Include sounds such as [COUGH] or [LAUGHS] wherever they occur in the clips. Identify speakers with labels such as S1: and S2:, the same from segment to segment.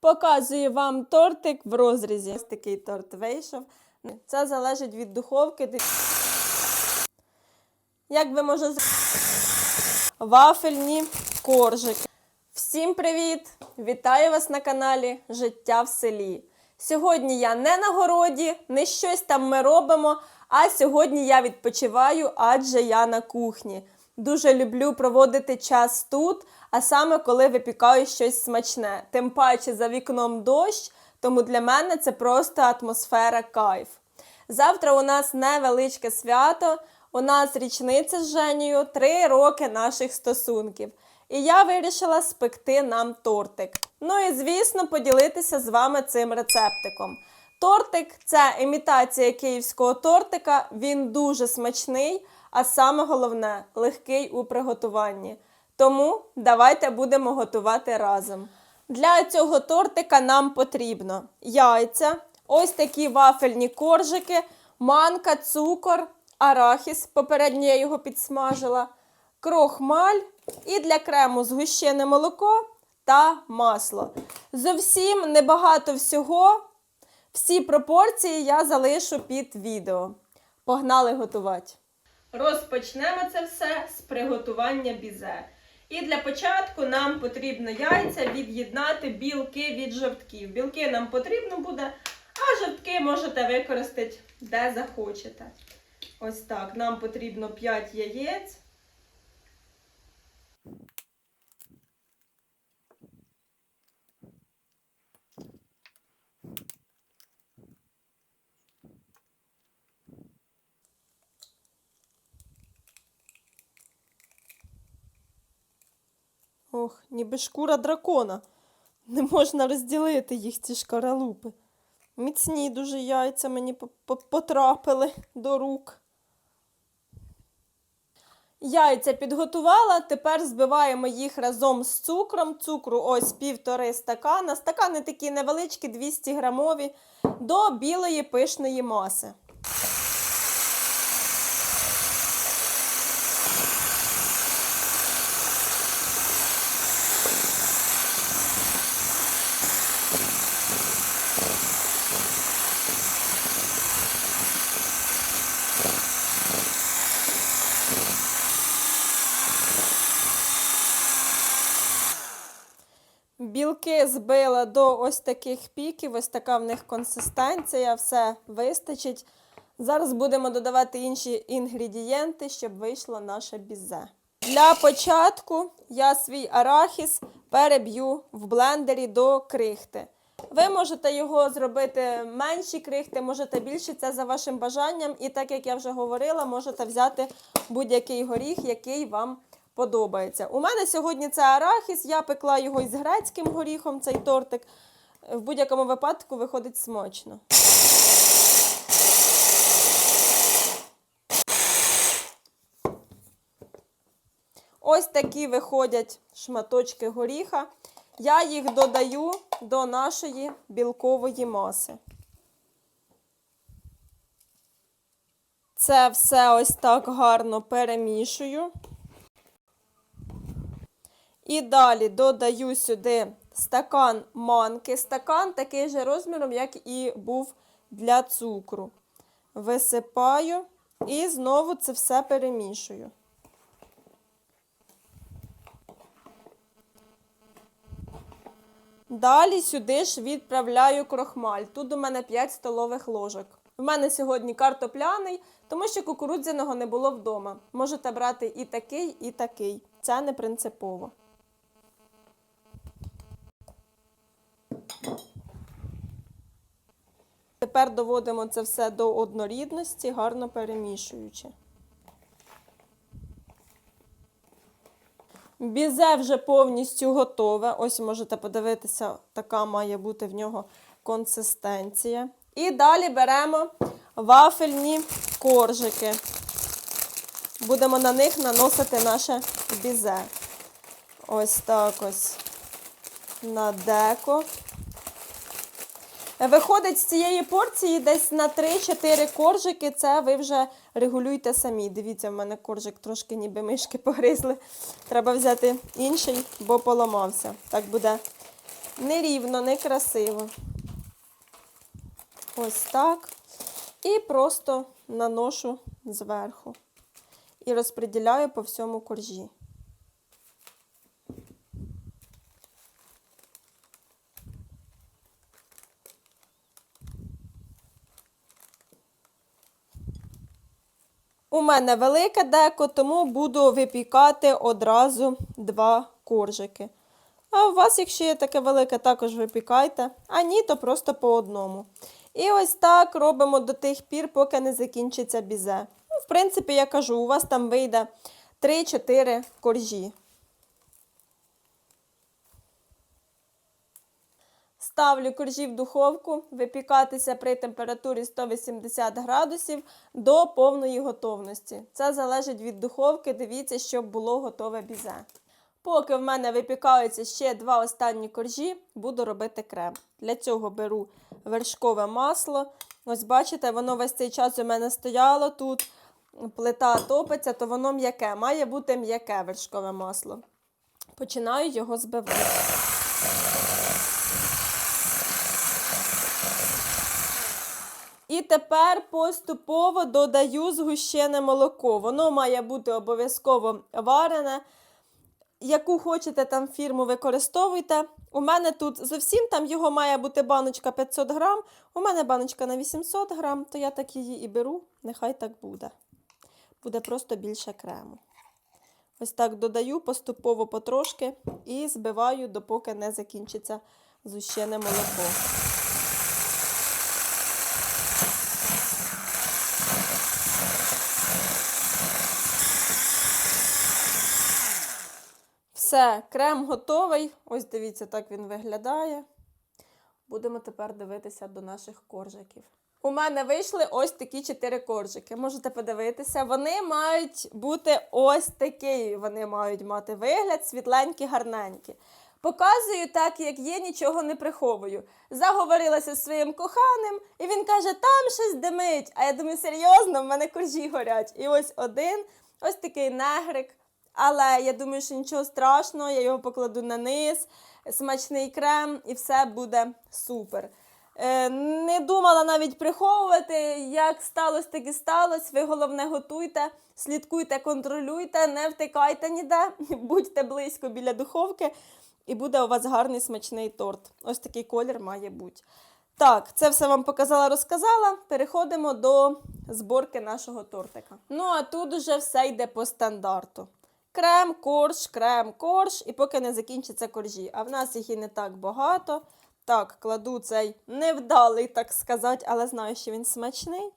S1: Показую вам тортик в розрізі. Ось такий торт вийшов. Це залежить від духовки. Як ви можете вафельні коржики. Всім привіт! Вітаю вас на каналі Життя в селі. Сьогодні я не на городі, не щось там ми робимо, а сьогодні я відпочиваю, адже я на кухні. Дуже люблю проводити час тут, а саме коли випікаю щось смачне. Тим паче за вікном дощ, тому для мене це просто атмосфера кайф. Завтра у нас невеличке свято. У нас річниця з Женєю, три роки наших стосунків. І я вирішила спекти нам тортик. Ну і звісно, поділитися з вами цим рецептиком. Тортик це імітація київського тортика. Він дуже смачний, а саме головне легкий у приготуванні. Тому давайте будемо готувати разом. Для цього тортика нам потрібно яйця, ось такі вафельні коржики, манка, цукор, арахіс. Попередньо я його підсмажила, крохмаль і для крему згущене молоко та масло. Зовсім небагато всього. Всі пропорції я залишу під відео. Погнали готувати. Розпочнемо це все з приготування бізе. І для початку нам потрібно яйця від'єднати білки від жовтків. Білки нам потрібно буде, а жовтки можете використати де захочете. Ось так. Нам потрібно 5 яєць. Ох, ніби шкура дракона. Не можна розділити їх, ці шкаралупи. Міцні дуже яйця мені по- по- потрапили до рук. Яйця підготувала, тепер збиваємо їх разом з цукром. Цукру ось півтори стакана. Стакани такі невеличкі, 200 грамові, до білої пишної маси. Білки збила до ось таких піків, ось така в них консистенція, все вистачить. Зараз будемо додавати інші інгредієнти, щоб вийшло наше бізе. Для початку я свій арахіс переб'ю в блендері до крихти. Ви можете його зробити менші крихти, можете більше, це за вашим бажанням. І так як я вже говорила, можете взяти будь-який горіх, який вам. У мене сьогодні це арахіс, я пекла його із грецьким горіхом, цей тортик. В будь-якому випадку виходить смачно. Ось такі виходять шматочки горіха. Я їх додаю до нашої білкової маси. Це все ось так гарно перемішую. І далі додаю сюди стакан манки. Стакан такий же розміром, як і був для цукру. Висипаю і знову це все перемішую. Далі сюди ж відправляю крохмаль. Тут у мене 5 столових ложок. У мене сьогодні картопляний, тому що кукурудзяного не було вдома. Можете брати і такий, і такий. Це не принципово. Тепер доводимо це все до однорідності, гарно перемішуючи. Бізе вже повністю готове. Ось можете подивитися, така має бути в нього консистенція. І далі беремо вафельні коржики. Будемо на них наносити наше бізе. Ось так ось на деко. Виходить з цієї порції десь на 3-4 коржики. Це ви вже регулюйте самі. Дивіться, в мене коржик трошки ніби мишки погризли. Треба взяти інший, бо поламався. Так буде нерівно, некрасиво. Ось так. І просто наношу зверху. І розподіляю по всьому коржі. У мене велике деко, тому буду випікати одразу два коржики. А у вас, якщо є таке велике, також випікайте, а ні, то просто по одному. І ось так робимо до тих пір, поки не закінчиться бізе. Ну, в принципі, я кажу, у вас там вийде 3-4 коржі. Ставлю коржі в духовку випікатися при температурі 180 градусів до повної готовності. Це залежить від духовки. Дивіться, щоб було готове бізе. Поки в мене випікаються ще два останні коржі, буду робити крем. Для цього беру вершкове масло. Ось бачите, воно весь цей час у мене стояло тут. Плита топиться, то воно м'яке. Має бути м'яке вершкове масло. Починаю його збивати. І тепер поступово додаю згущене молоко. Воно має бути обов'язково варене. Яку хочете там фірму використовуйте. У мене тут зовсім там його має бути баночка 500 грам. У мене баночка на 800 грам, то я так її і беру. Нехай так буде. Буде просто більше крему. Ось так додаю поступово потрошки і збиваю, допоки не закінчиться зущене молоко. Все, крем готовий. Ось дивіться, так він виглядає. Будемо тепер дивитися до наших коржиків. У мене вийшли ось такі чотири коржики. Можете подивитися. Вони мають бути ось такі. Вони мають мати вигляд, світленькі, гарненькі. Показую так, як є, нічого не приховую. Заговорилася зі своїм коханим, і він каже, там щось димить. А я думаю, серйозно, в мене коржі горять. І ось один, ось такий негрик. Але я думаю, що нічого страшного, я його покладу на низ, смачний крем, і все буде супер. Е, не думала навіть приховувати, як сталося, так і сталося. Ви головне готуйте, слідкуйте, контролюйте, не втикайте ніде, [LAUGHS] будьте близько біля духовки, і буде у вас гарний смачний торт. Ось такий колір має бути. Так, це все вам показала, розказала. Переходимо до зборки нашого тортика. Ну, а тут уже все йде по стандарту. Крем, корж, крем, корж, і поки не закінчаться коржі. А в нас їх і не так багато. Так, кладу цей невдалий, так сказати, але знаю, що він смачний.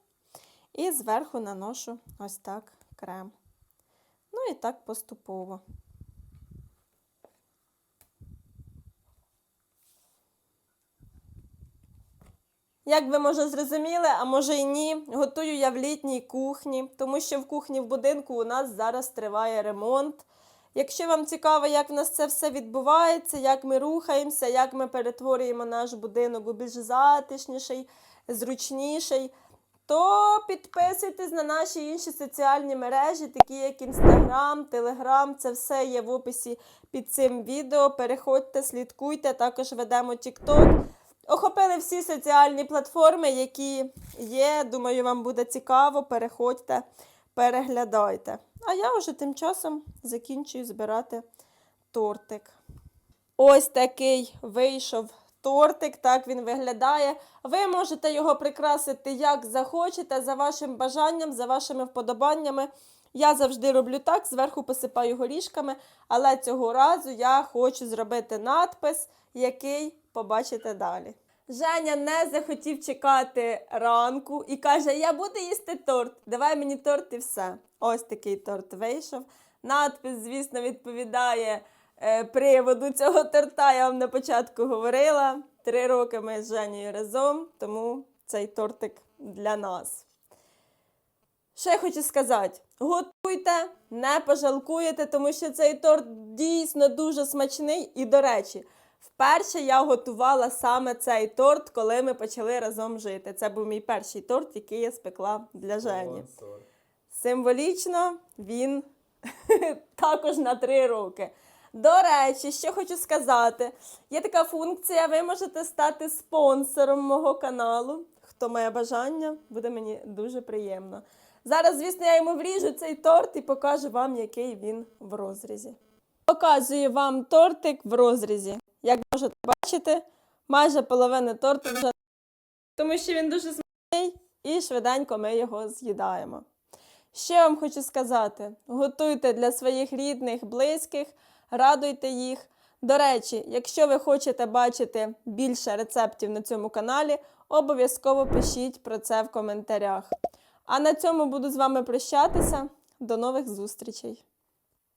S1: І зверху наношу ось так крем. Ну і так поступово. Як ви може зрозуміли, а може і ні, готую я в літній кухні, тому що в кухні в будинку у нас зараз триває ремонт. Якщо вам цікаво, як в нас це все відбувається, як ми рухаємося, як ми перетворюємо наш будинок у більш затишніший, зручніший, то підписуйтесь на наші інші соціальні мережі, такі як Інстаграм, Телеграм. Це все є в описі під цим відео. Переходьте, слідкуйте, також ведемо TikTok. Охопили всі соціальні платформи, які є. Думаю, вам буде цікаво. Переходьте, переглядайте. А я вже тим часом закінчую збирати тортик. Ось такий вийшов тортик, так він виглядає. Ви можете його прикрасити як захочете, за вашим бажанням, за вашими вподобаннями. Я завжди роблю так, зверху посипаю горішками, але цього разу я хочу зробити надпис, який побачите далі. Женя не захотів чекати ранку і каже: Я буду їсти торт. Давай мені торт і все. Ось такий торт вийшов. Надпис, звісно, відповідає е, приводу цього торта. Я вам на початку говорила. Три роки ми з Женєю разом, тому цей тортик для нас. Ще хочу сказати: готуйте, не пожалкуєте, тому що цей торт дійсно дуже смачний. І, до речі, вперше я готувала саме цей торт, коли ми почали разом жити. Це був мій перший торт, який я спекла для Жені. Символічно він [LAUGHS] також на три роки. До речі, що хочу сказати: є така функція, ви можете стати спонсором мого каналу. Хто має бажання, буде мені дуже приємно. Зараз, звісно, я йому вріжу цей торт і покажу вам, який він в розрізі. Показую вам тортик в розрізі. Як можете бачити, майже половина торту вже тому що він дуже смачний і швиденько ми його з'їдаємо. Ще вам хочу сказати: готуйте для своїх рідних, близьких, радуйте їх. До речі, якщо ви хочете бачити більше рецептів на цьому каналі, обов'язково пишіть про це в коментарях. А на цьому буду з вами прощатися. До нових зустрічей!